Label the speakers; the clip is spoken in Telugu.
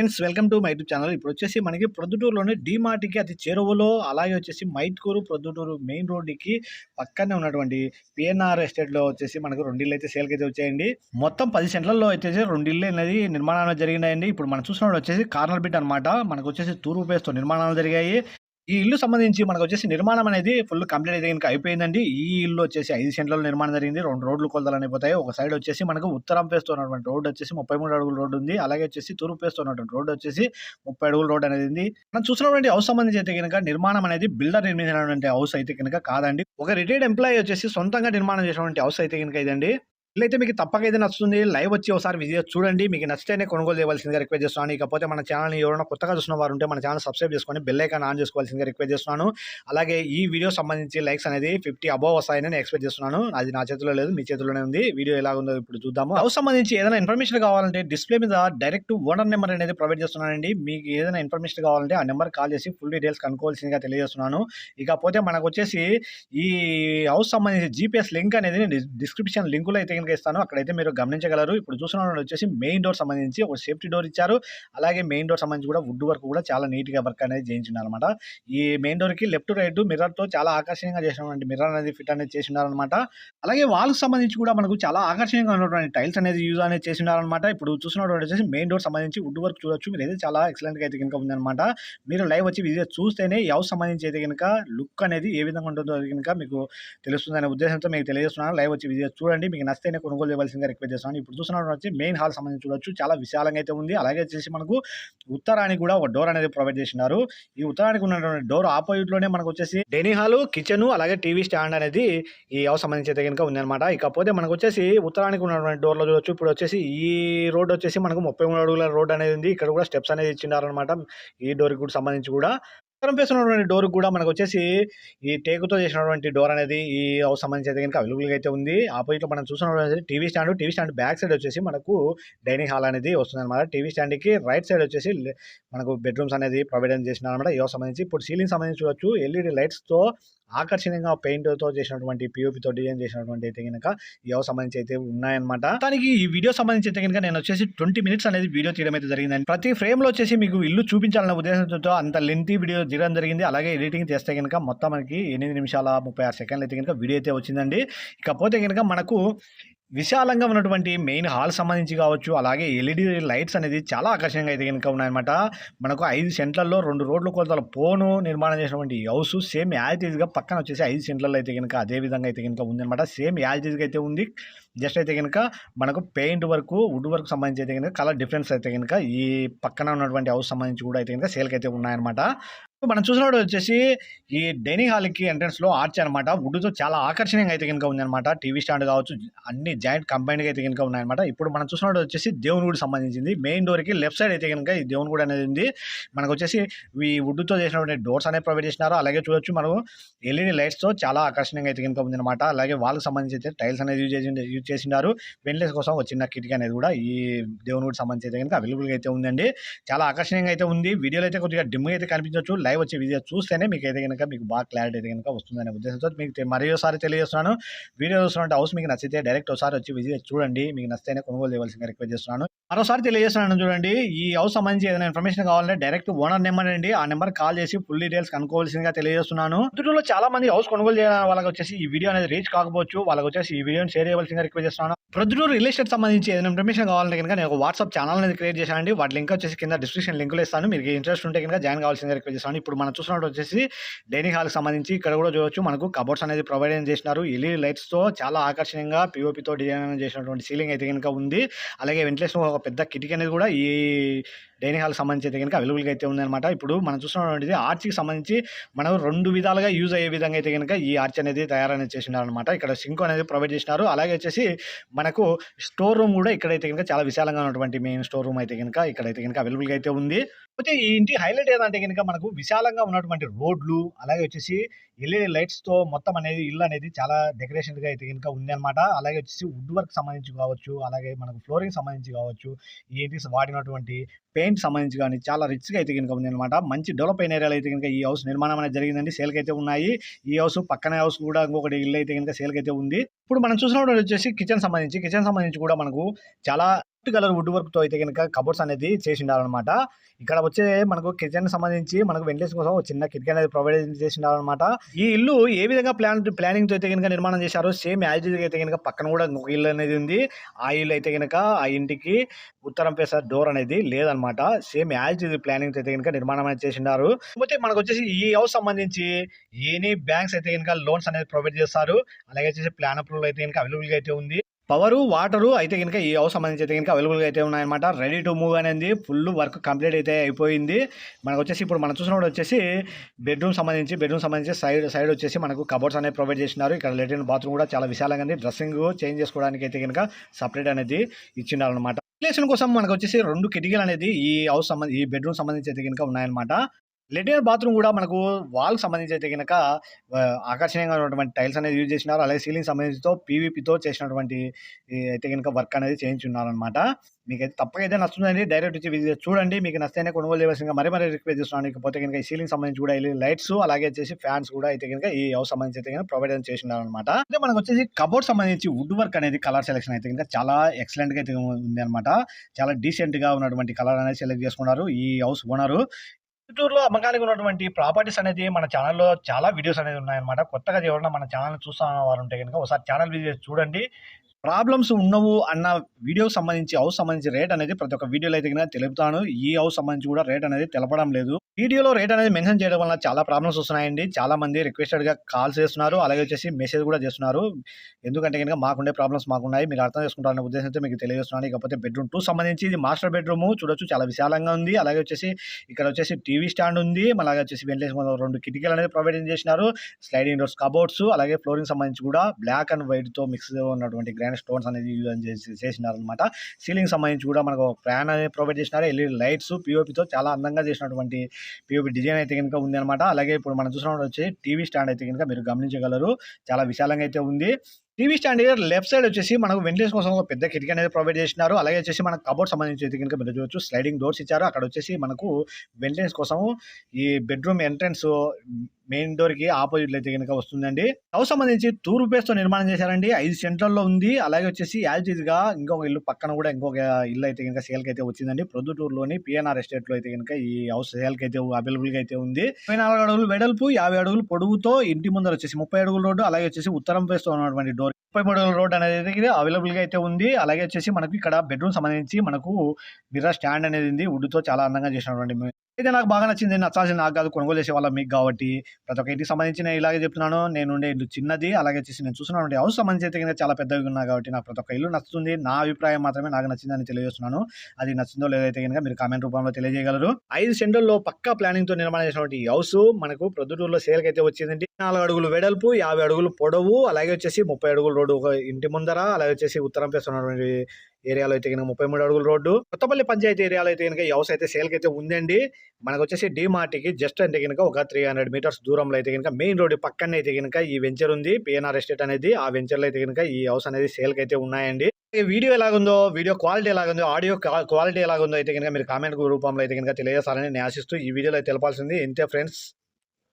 Speaker 1: Friends welcome to my YouTube channel. ఇప్పుడు వచ్చేసి మనకి ప్రొద్దుటూరులోని డిమార్ట్కి అతి చేరువలో అలాగే వచ్చేసి మైట్కూరు ప్రొద్దుటూరు మెయిన్ రోడ్డుకి పక్కనే ఉన్నటువంటి పిఎన్ఆర్ ఎస్టేట్లో వచ్చేసి మనకు రెండు అయితే సేల్కి అయితే వచ్చాయండి. మొత్తం పది సెంట్లలో అయితే రెండు అనేది నిర్మాణాలు జరిగినాయండి. ఇప్పుడు మనం చూసినప్పుడు వచ్చేసి కార్నర్ బిట్ అనమాట మనకు వచ్చేసి తూర్పు పేస్తో నిర్మాణాలు జరిగాయి. ఈ ఇల్లు సంబంధించి మనకు వచ్చేసి నిర్మాణం అనేది ఫుల్ కంప్లీట్ అయితే కనుక అయిపోయిందండి. ఈ ఇల్లు వచ్చేసి ఐదు సెంట్లలో నిర్మాణం జరిగింది. రెండు రోడ్లు కొలతలు అయిపోతాయి ఒక సైడ్ వచ్చేసి మనకు ఉత్తరం పేస్తున్నటువంటి రోడ్డు వచ్చేసి ముప్పై మూడు అడుగుల రోడ్డు ఉంది. అలాగే వచ్చేసి తూర్పు పేస్తూ ఉన్నటువంటి రోడ్డు వచ్చేసి ముప్పై అడుగుల రోడ్డు అనేది ఉంది. మనం చూసినటువంటి హౌస్ సంబంధించి అయితే కనుక నిర్మాణం అనేది బిల్డర్ నిర్మించినటువంటి హౌస్ అయితే కనుక కాదండి. ఒక రిటైర్డ్ ఎంప్లాయీ వచ్చేసి సొంతంగా నిర్మాణం చేసినటువంటి హౌస్ అయితే కనుక ఇదండి. ఇట్లయితే మీకు తప్పక అయితే నచ్చుతుంది లైవ్ వచ్చి ఒకసారి విజిట్ చూడండి. మీకు నచ్చితేనే కొనుగోలు చేయవలసిందిగా రిక్వెస్ట్ చేస్తున్నాను. ఇకపోతే మన ఛానల్ని ఎవరైనా కొత్తగా చూసిన వారు ఉంటే మన ఛానల్ సబ్స్క్రైబ్ చేసుకొని బెల్ ఐకాన్ ఆన్ చేసుకోవాల్సిందిగా రిక్వెస్ట్ చేస్తున్నాను. అలాగే ఈ వీడియో సంబంధించి లైక్స్ అనేది ఫిఫ్టీ అబోవ్ వస్తాయని నేను ఎక్స్పెక్ట్ చేస్తున్నాను. అది నా చేతిలో లేదు మీ చేతిలోనే ఉంది. వీడియో ఎలా ఉందో ఇప్పుడు చూద్దాము. హౌస్ సంబంధించి ఏదైనా ఇన్ఫర్మేషన్ కావాలంటే డిస్ప్లే మీద డైరెక్ట్ ఓనర్ నెంబర్ అనేది ప్రొవైడ్ చేస్తున్నానండి. మీకు ఏదైనా ఇన్ఫర్మేషన్ కావాలంటే ఆ నెంబర్ కాల్ చేసి ఫుల్ డీటెయిల్స్ కనుక్కోవాల్సిందిగా తెలియజేస్తున్నాను. ఇకపోతే మనకు వచ్చేసి ఈ హౌస్ సంబంధించి జీపీఎస్ లింక్ అనేది డిస్క్రిప్షన్ లింకులో అయితే కనుక ఇస్తాను. అక్కడైతే మీరు గమనించగలరు. ఇప్పుడు చూసిన వచ్చేసి మెయిన్ డోర్ సంబంధించి ఒక సేఫ్టీ డోర్ ఇచ్చారు. అలాగే మెయిన్ డోర్ సంబంధించి కూడా వుడ్ వర్క్ కూడా చాలా నీట్గా వర్క్ అనేది చేయించున్నారు ఈ మెయిన్ డోర్కి లెఫ్ట్ రైట్ మిర్రర్తో చాలా ఆకర్షణీయంగా చేసినటువంటి మిర్రర్ అనేది ఫిట్ అనేది చేసినారనమాట అలాగే వాళ్ళకు సంబంధించి కూడా మనకు చాలా ఆకర్షణీయంగా ఉన్నటువంటి టైల్స్ అనేది యూజ్ అనేది చేసినారు ఇప్పుడు చూసినటువంటి వచ్చేసి మెయిన్ డోర్ సంబంధించి వుడ్ వర్క్ చూడొచ్చు. మీరు అయితే చాలా ఎక్సలెంట్గా అయితే కనుక ఉందన్నమాట మీరు లైవ్ వచ్చి విజిట్ చూస్తేనే ఈ హౌస్ సంబంధించి అయితే కనుక లుక్ అనేది ఏ విధంగా ఉంటుందో కనుక మీకు తెలుస్తుందనే ఉద్దేశంతో మీకు తెలియజేస్తున్నాను. లైవ్ వచ్చి విజిట్ చూడండి. మీకు నచ్చితేనే కొనుగోలు చేయవలసిందిగా రిక్వెస్ట్ చేస్తాను ఇప్పుడు చూస్తున్నటువంటి వచ్చి మెయిన్ హాల్ సంబంధించి చూడొచ్చు. చాలా విశాలంగా అయితే ఉంది. అలాగే వచ్చేసి మనకు ఉత్తరానికి కూడా ఒక డోర్ అనేది ప్రొవైడ్ చేసినారు. ఈ ఉత్తరానికి ఉన్నటువంటి డోర్ ఆపోజిట్లోనే మనకు వచ్చేసి డైనింగ్ హాల్ కిచెన్ అలాగే టీవీ స్టాండ్ అనేది ఈ హౌస్ సంబంధించి అయితే కనుక ఉందన్నమాట. ఇకపోతే మనకు వచ్చేసి ఉత్తరానికి ఉన్నటువంటి డోర్లో చూడొచ్చు. ఇప్పుడు వచ్చేసి ఈ రోడ్ వచ్చేసి మనకు ముప్పై మూడు అడుగుల రోడ్ అనేది ఉంది. ఇక్కడ కూడా స్టెప్స్ అనేది ఇచ్చినారనమాట ఈ డోర్ కూడా సంబంధించి కూడా. ఉత్తరం డోర్ కూడా మనకు వచ్చేసి ఈ టేకుతో చేసినటువంటి డోర్ అనేది ఈ హౌస్ సంబంధించి అయితే కనుక అవైలబుల్గా అయితే ఉంది. ఆపోజిట్ మనం చూసినటువంటి TV stand TV stand back side వచ్చేసి మనకు డైనింగ్ హాల్ అనేది వస్తుంది అనమాట టీవీ స్టాండ్కి రైట్ సైడ్ వచ్చేసి మనకు బెడ్రూమ్స్ అనేది ప్రొవైడ్ చేసిన అనమాట ఈ హౌస్ సంబంధించి ఇప్పుడు సీలింగ్ సంబంధించి చూడొచ్చు. ఎల్ఈడి లైట్స్తో ఆకర్షణీయంగా పెయింట్తో చేసినటువంటి POP తో డిజైన్ చేసినటువంటి అయితే కనుక ఈ సంబంధించి అయితే ఉన్నాయన్నమాట. దానికి ఈ వీడియో సంబంధించి అయితే కనుక నేను వచ్చేసి ట్వంటీ మినిట్స్ అనేది వీడియో తీయడం అయితే జరిగిందండి. ప్రతి ఫ్రేమ్లో వచ్చేసి మీకు ఇల్లు చూపించాలనే ఉద్దేశంతో అంత లెంతీ వీడియో తీయడం జరిగింది. అలాగే ఎడిటింగ్ చేస్తే కనుక మొత్తం మనకి ఎనిమిది నిమిషాల ముప్పై ఆరు సెకండ్లు అయితే కనుక వీడియో అయితే వచ్చిందండి. ఇకపోతే కనుక మనకు విశాలంగా ఉన్నటువంటి మెయిన్ హాల్ సంబంధించి కావచ్చు అలాగే ఎల్ఈడి లైట్స్ అనేది చాలా ఆకర్షణీయంగా అయితే కనుక ఉన్నాయన్నమాట. మనకు ఐదు సెంట్లలో రెండు రోడ్ల కొలతల పోను నిర్మాణం చేసినటువంటి హౌస్ సేమ్ యాజిటీజ్గా పక్కన వచ్చేసి ఐదు సెంట్లలో అయితే కనుక అదే విధంగా అయితే కనుక ఉందన్నమాట. సేమ్ యాజిటీజ్గా అయితే ఉంది. జస్ట్ అయితే కనుక మనకు పెయింట్ వర్క్ వుడ్ వర్క్ సంబంధించి అయితే కనుక కలర్ డిఫరెన్స్ అయితే కనుక ఈ పక్కన ఉన్నటువంటి హౌస్ సంబంధించి కూడా అయితే కనుక సేల్కి అయితే ఉన్నాయన్నమాట. మనం చూసినప్పుడు వచ్చేసి ఈ డైనింగ్ హాల్కి ఎంట్రన్స్లో ఆర్చ్ అనమాట వుడ్తో చాలా ఆకర్షణీయంగా అయితే కనుక ఉందన్నమాట. టీవీ స్టాండ్ కావచ్చు అన్ని జాయింట్ కంబైన్గా అయితే కనుక ఉన్నాయన్నమాట. ఇప్పుడు మనం చూసినప్పుడు వచ్చేసి దేవుని గుడి సంబంధించింది. మెయిన్ డోర్కి లెఫ్ట్ సైడ్ అయితే కనుక ఈ దేవుని గుడి అనేది ఉంది. మనకు వచ్చేసి ఈ వుడ్తో చేసినటువంటి డోర్స్ అనేవి ప్రొవైడ్ చేసినారు. అలాగే చూడొచ్చు మనం ఎల్ఈడి లైట్స్తో చాలా ఆకర్షణీయంగా అయితే కనుక ఉందన్నమాట. అలాగే వాళ్ళకి సంబంధించి అయితే టైల్స్ అనేది యూజ్ చేసి యూజ్ చేసినారు వెంటిలేషన్ కోసం ఒక చిన్న కిటికీ అనేది కూడా ఈ దేవుని గుడి సంబంధించి అయితే కనుక అవైలబుల్గా అయితే ఉందండి. చాలా ఆకర్షణీయంగా అయితే ఉంది. వీడియోలో అయితే కొద్దిగా డిమ్గా అయితే కనిపించవచ్చు లైవ్ వచ్చి వీడియో చూస్తేనే మీకు అయితే కనుక మీకు బాగా క్లారిటీ అయితే కనుక వస్తుందనే ఉద్దేశంతో మీకు మరీ ఒకసారి తెలియజేస్తున్నాను. వీడియో చూస్తున్న హౌస్ మీకు నచ్చితే డైరెక్ట్ ఒకసారి వచ్చి విజిట్ చూడండి. మీకు నచ్చితేనే కొనుగోలు చేయవలసిందిగా రిక్వెస్ట్ చేస్తున్నాను. మరోసారి తెలియజేస్తున్నాను చూడండి. ఈ హౌస్ సంబంధించి ఏదైనా ఇన్ఫర్మేషన్ కావాలంటే డైరెక్ట్ ఓనర్ నెంబర్ అండి. ఆ నెంబర్ కాల్ చేసి ఫుల్ డీటెయిల్స్ కనుక్కోవాల్సిందిగా తెలియజేస్తున్నాను. చుట్టూలో చాలా మంది హౌస్ కొనుగోలు చేయడం వాళ్ళకి వచ్చేసి ఈ వీడియో అనేది రీచ్ కాకపోవచ్చు. వాళ్ళకి వచ్చేసి ఈ వీడియోని షేర్ చేయవలసిందిగా రిక్వెస్ట్ చేస్తున్నాను. ప్రొద్దుటూరు రియల్ ఎస్టేట్ సంబంధించి ఏదైనా ఇన్ఫర్మేషన్ కావాలంటే కనుక నేను ఒక వాట్సాప్ ఛానల్ అనేది క్రియేట్ చేశానండి. వాటి లింక్ వచ్చేసి కింద డిస్క్రిప్షన్ లింకులు ఇస్తాను. మీకు ఇంట్రెస్ట్ ఉంటే కనుక జాయిన్ కావాల్సిందిగా రిక్వెస్ట్ చేస్తాను ఇప్పుడు మనం చూసినట్టు వచ్చేసి డైనింగ్ హాల్కి సంబంధించి ఇక్కడ కూడా చూడొచ్చు. మనకు కబోర్డ్స్ అనేది ప్రొవైడ్ చేసినారు. ఎల్ఈడి లైట్స్తో చాలా ఆకర్షణీయంగా పీఓపీతో డిజైన్ చేసినటువంటి సీలింగ్ అయితే కనుక ఉంది. అలాగే వెంటిలేషన్ ఒక పెద్ద కిటికీ అనేది కూడా ఈ డైనింగ్ హాల్ సంబంధించి అయితే కనుక అవైలబుల్గా అయితే ఉందన్నమాట. ఇప్పుడు మనం చూస్తున్నటువంటిది ఆర్చ్కి సంబంధించి మనం రెండు విధాలుగా యూజ్ అయ్యే విధంగా అయితే కనుక ఈ ఆర్చ్ అనేది తయారనేది చేసినారనమాట ఇక్కడ సింక్ అనేది ప్రొవైడ్ చేసినారు. అలాగే వచ్చేసి మనకు స్టోర్ రూమ్ కూడా ఇక్కడైతే కనుక చాలా విశాలంగా ఉన్నటువంటి మెయిన్ స్టోర్ రూమ్ అయితే కనుక ఇక్కడైతే కనుక అవైలబుల్గా అయితే ఉంది. అయితే ఈ ఇంటి హైలైట్ ఏదంటే కనుక మనకు విశాలంగా ఉన్నటువంటి రోడ్లు అలాగే వచ్చేసి ఎల్ఈడి లైట్స్తో మొత్తం అనేది ఇల్లు అనేది చాలా డెకరేషన్గా అయితే కనుక ఉంది అనమాట అలాగే వచ్చేసి వుడ్ వర్క్ సంబంధించి కావచ్చు అలాగే మనకు ఫ్లోరింగ్ సంబంధించి కావచ్చు ఈ ఇంటికి వాడినటువంటి పెయింట్ సంబంధించి కానీ చాలా రిచ్గా అయితే కనుక ఉంది అనమాట మంచి డెవలప్ అయిన ఏరియాలో అయితే కనుక ఈ హౌస్ నిర్మాణం అనేది జరిగిందండి. సేల్ అయితే ఉన్నాయి. ఈ హౌస్ పక్కన హౌస్ కూడా ఇంకొకటి ఇల్లు అయితే కనుక సేల్ అయితే ఉంది. ఇప్పుడు మనం చూసినప్పుడు వచ్చేసి కిచెన్ సంబంధించి కిచెన్ సంబంధించి కూడా మనకు చాలా కలర్ వుడ్ వర్క్తో అయితే కనుక కబోర్డ్స్ అనేది చేసి ఉండాలన్నమాట ఇక్కడ వచ్చే మనకు కిచెన్ సంబంధించి మనకు వెంటిలేషన్ కోసం చిన్న కిటికీ అనేది ప్రొవైడ్ చేసి ఉండాలన్నమాట ఈ ఇల్లు ఏ విధంగా ప్లాన్ ప్లానింగ్తో అయితే కనుక నిర్మాణం చేశారో సేమ్ యాజ్ అయితే కనుక పక్కన కూడా ఇంకొక ఇల్లు అనేది ఉంది. ఆ ఇల్లు అయితే కనుక ఆ ఇంటికి ఉత్తరం ఫేస డోర్ అనేది లేదనమాట సేమ్ యాజ్ ప్లానింగ్ అయితే కనుక నిర్మాణం అనేది చేసినారు కాకపోతే మనకు వచ్చేసి ఈ హౌస్ సంబంధించి ఎనీ బ్యాంక్స్ అయితే కనుక లోన్స్ అనేది ప్రొవైడ్ చేస్తారు. అలాగే వచ్చేసి ప్లాన్ అప్రూవల్ అయితే కనుక అవైలబుల్గా అయితే ఉంది. పవరు వాటరు అయితే కనుక ఈ హౌస్ సంబంధించి అయితే కనుక అవైలబుల్గా అయితే ఉన్నాయన్నమాట. రెడీ టు మూవ్ అనేది ఫుల్ వర్క్ కంప్లీట్ అయితే అయిపోయింది. మనకు వచ్చేసి ఇప్పుడు మనం చూసినప్పుడు వచ్చేసి బెడ్రూమ్ సంబంధించి బెడ్రూమ్ సంబంధించి సైడ్ సైడ్ వచ్చేసి మనకు కబోర్డ్స్ అనేది ప్రొవైడ్ చేసినారు. ఇక్కడ లెట్రిన్ బాత్రూమ్ కూడా చాలా విశాలంగా ఉంది. డ్రెస్సింగ్ చేంజ్ చేసుకోవడానికి అయితే కనుక సపరేట్ అనేది ఇచ్చినారనమాట వెంటిలేషన్ కోసం మనకు వచ్చేసి రెండు కిటికీలు అనేది ఈ హౌస్ సంబంధించి ఈ బెడ్రూమ్ సంబంధించి అయితే కనుక ఉన్నాయన్నమాట. లెటిన్ బాత్రూమ్ కూడా మనకు వాల్ సంబంధించి అయితే కనుక ఆకర్షణీయంగా ఉన్నటువంటి టైల్స్ అనేది యూజ్ చేసినారు. అలాగే సీలింగ్ సంబంధించితో పీవీపీతో చేసినటువంటి అయితే కనుక వర్క్ అనేది చేయించున్నారనమాట మీకు మీకైతే తప్పక అయితే నచ్చుతుందండి. డైరెక్ట్ వచ్చి విజిట్ చూడండి. మీకు నచ్చితేనే కొనుగోలు చేయవలసిందిగా మరీ మరీ రిక్వెస్ట్ చేస్తున్నాను. ఇకపోతే కనుక ఈ సీలింగ్ సంబంధించి కూడా లైట్స్ అలాగే వచ్చేసి ఫ్యాన్స్ కూడా అయితే కనుక ఈ హౌస్ సంబంధించి అయితే కనుక ప్రొవైడ్ చేసినారు అనమాట అయితే మనకు వచ్చేసి కబోర్డ్ సంబంధించి వుడ్ వర్క్ అనేది కలర్ సెలెక్షన్ అయితే కనుక చాలా ఎక్సలెంట్గా అయితే ఉంది అనమాట చాలా డీసెంట్గా ఉన్నటువంటి కలర్ అనేది సెలెక్ట్ చేసుకున్నారు ఈ హౌస్ ఓనరు. చిత్తూరులో అమ్మకానికి ఉన్నటువంటి ప్రాపర్టీస్ అనేది మన ఛానల్లో చాలా వీడియోస్ అనేది ఉన్నాయన్నమాట. కొత్తగా ఎవరైనా మన ఛానల్ చూస్తున్న వారు ఉంటే కనుక ఒకసారి ఛానల్ విజిట్ చూడండి. ప్రాబ్లమ్స్ ఉన్నవు అన్న వీడియోకి సంబంధించి హౌస్ సంబంధించి రేట్ అనేది ప్రతి ఒక్క వీడియోలో అయితే కనుక తెలుపుతాను. ఈ హౌస్ సంబంధించి కూడా రేట్ అనేది తెలపడం లేదు. వీడియోలో రేట్ అనేది మెన్షన్ చేయడం వల్ల చాలా ప్రాబ్లమ్స్ వస్తున్నాయండి. చాలా మంది రిక్వెస్టెడ్గా కాల్స్ చేస్తున్నారు. అలాగే వచ్చేసి మెసేజ్ కూడా చేస్తున్నారు. ఎందుకంటే కనుక మాకుండే ప్రాబ్లమ్స్ మాకున్నాయి. మీరు అర్థం చేసుకుంటారనే ఉద్దేశంతో మీకు తెలియజేస్తున్నాను. ఇకపోతే బెడ్రూమ్ టూ సంబంధించి ఇది మాస్టర్ బెడ్రూమ్ చూడొచ్చు. చాలా విశాలంగా ఉంది. అలాగే వచ్చేసి ఇక్కడ వచ్చేసి టీవీ స్టాండ్ ఉంది. అలాగే వచ్చేసి వెంటిలేషన్ రెండు కిటికీలు అనేది ప్రొవైడ్ చేసినారు. స్లైడింగ్ డోర్స్ కబోర్డ్స్ అలాగే ఫ్లోరింగ్ సంబంధించి కూడా బ్లాక్ అండ్ వైట్తో మిక్స్ ఉన్నటువంటి గ్రాండ్ స్టోన్స్ అనేది యూజ్ సీలింగ్ సంబంధించి కూడా మనకు ఫ్యాన్ అనేది ప్రొవైడ్ చేసినారు. ఎల్ఈడి లైట్స్ పిఓపితో చాలా అందంగా చేసినటువంటి పిఓపి డిజైన్ అయితే కనుక ఉంది అనమాట అలాగే ఇప్పుడు మనం చూసినప్పుడు వచ్చి టీవీ స్టాండ్ అయితే కనుక మీరు గమనించగలరు. చాలా విశాలంగా అయితే ఉంది. టీవీ స్టాండ్ లెఫ్ట్ సైడ్ వచ్చేసి మనకు వెంటిలేషన్ కోసం ఒక పెద్ద కిటికీ అనేది ప్రొవైడ్ చేసినారు. అలాగే వచ్చేసి మనకు కబోర్డ్ సంబంధించి అయితే కనుక మీరు చూడొచ్చు. స్లైడింగ్ డోర్స్ ఇచ్చారు. అక్కడ వచ్చేసి మనకు వెంటిలేషన్ కోసం ఈ బెడ్రూమ్ ఎంట్రన్స్ మెయిన్ డోర్కి ఆపోజిట్ అయితే కనుక వస్తుందండి. హౌస్ సంబంధించి తూర్పు ఫేస్తో నిర్మాణం చేశారండి. ఐదు సెంట్రల్లో ఉంది. అలాగే వచ్చేసి యాజ్గా ఇంకొక ఇల్లు పక్కన కూడా ఇంకొక ఇల్లు అయితే కనుక సేల్ అయితే వచ్చిందండి. ప్రొద్దుటూరులోని పిఎన్ఆర్ ఎస్టేట్లో అయితే కనుక ఈ హౌస్ సేల్కి అయితే అవైలబుల్గా అయితే ఉంది. ముప్పై నాలుగు అడుగులు వెడల్పు యాభై అడుగులు పొడవుతో ఇంటి ముందర వచ్చేసి ముప్పై అడుగుల రోడ్డు అలాగే వచ్చేసి ఉత్తరం ఫేస్తో ఉన్నటువంటి డోర్ ముప్పై మూడు అడుగుల రోడ్ అనేది అవైలబుల్గా అయితే ఉంది. అలాగే వచ్చేసి మనకు ఇక్కడ బెడ్రూమ్ సంబంధించి మనకు మిర్రర్ స్టాండ్ అనేది ఉంది. వుడ్తో చాలా అందంగా చేసినటువంటి ఇది నాకు బాగా నచ్చింది. నచ్చాల్సింది నాకు కాదు కొనుగోలు చేసే వాళ్ళ మీకు కాబట్టి. ప్రతి ఒక్క ఇంటికి సంబంధించి నేను ఇలాగే చెప్తున్నాను. నేను ఉండే ఇల్లు చిన్నది అలాగే వచ్చేసి నేను చూస్తున్నాను. హౌస్ సంబంధించి అయితే చాలా పెద్దగా ఉన్నా కాబట్టి నాకు ప్రతి ఒక్క ఇల్లు నచ్చుతుంది. నా అభిప్రాయం మాత్రమే నాకు నచ్చిందని తెలియజేస్తున్నాను. అది నచ్చిందో లేదైతే కనుక మీరు కామెంట్ రూపంలో తెలియజేయగలరు. ఐదు సెంటర్లో పక్కా ప్లానింగ్తో నిర్మాణం చేసినటువంటి హౌస్ మనకు ప్రొద్దుటూరులో సేల్కి అయితే వచ్చిందండి. నాలుగు అడుగులు వెడల్పు యాభై అడుగులు పొడవు అలాగే వచ్చేసి ముప్పై అడుగులు రోడ్డు ఒక ఇంటి ముందర అలాగే వచ్చేసి ఉత్తరం పేస్తున్నటువంటి ఉన్నటువంటి ఏరియాలో అయితే కనుక ముప్పై మూడు అడుగుల రోడ్డు. కొత్తపల్లి పంచాయతీ ఏరియాలో అయితే కనుక ఈ హౌస్ అయితే సేల్కి అయితే ఉందండి. మనకు వచ్చేసి డిమార్ట్కి జస్ట్ అంటే కనుక ఒక త్రీ హండ్రెడ్ మీటర్స్ దూరంలో అయితే కనుక మెయిన్ రోడ్డు పక్కనే అయితే కనుక ఈ వెంచర్ ఉంది. పిఎన్ఆర్ ఎస్టేట్ అనేది ఆ వెంచర్లో అయితే కనుక ఈ హౌస్ అనేది సేల్కి అయితే ఉన్నాయండి. వీడియో ఎలాగుందో వీడియో క్వాలిటీ ఎలాగుందో ఆడియో క్వాలిటీ ఎలాగుందో అయితే కనుక మీరు కామెంట్ రూపంలో అయితే కనుక తెలియజేస్తారని నేను ఆశిస్తూ ఈ వీడియోలో తెలపాల్సింది. ఇంతే ఫ్రెండ్స్